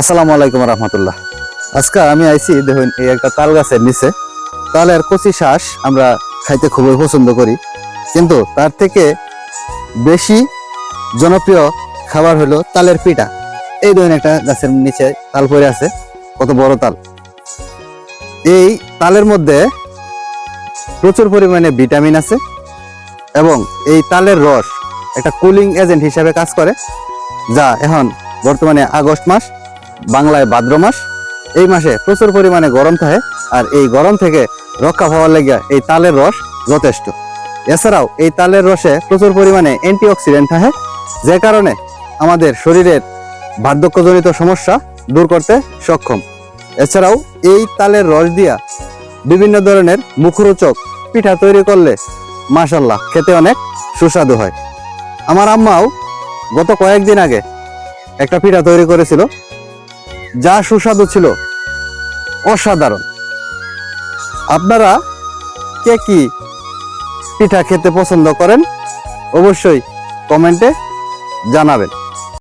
আসসালামু আলাইকুম রহমতুল্লাহ। আজকে আমি আইছি দেখুন, এই একটা তাল গাছের নিচে। তালের কচি শ্বাস আমরা খাইতে খুবই পছন্দ করি। কিন্তু তার থেকে বেশি জনপ্রিয় খাবার হলো তালের পিঠা। এই ধরুন একটা গাছের নিচে তাল পড়ে আছে, কত বড় তাল। এই তালের মধ্যে প্রচুর পরিমাণে ভিটামিন আছে এবং এই তালের রস একটা কুলিং এজেন্ট হিসাবে কাজ করে, যা এখন বর্তমানে আগস্ট মাস। বাংলায় ভাদ্র মাস। এই মাসে প্রচুর পরিমাণে গরম থাকে আর এই গরম থেকে রক্ষা পাওয়ার লেগে এই তালের রস যথেষ্ট। এছাড়াও এই তালের রসে প্রচুর পরিমাণে অ্যান্টিঅক্সিডেন্ট থাকে, যে কারণে আমাদের শরীরের বার্ধক্যজনিত সমস্যা দূর করতে সক্ষম। এছাড়াও এই তালের রস দিয়া বিভিন্ন ধরনের মুখরোচক পিঠা তৈরি করলে মাশাল্লাহ খেতে অনেক সুস্বাদু হয়। আমার আম্মাও গত কয়েকদিন আগে একটা পিঠা তৈরি করেছিল যা সুস্বাদু ছিল। অসাধারণ। আপনারা কে কি পিঠা খেতে পছন্দ করেন অবশ্যই কমেন্টে জানাবেন।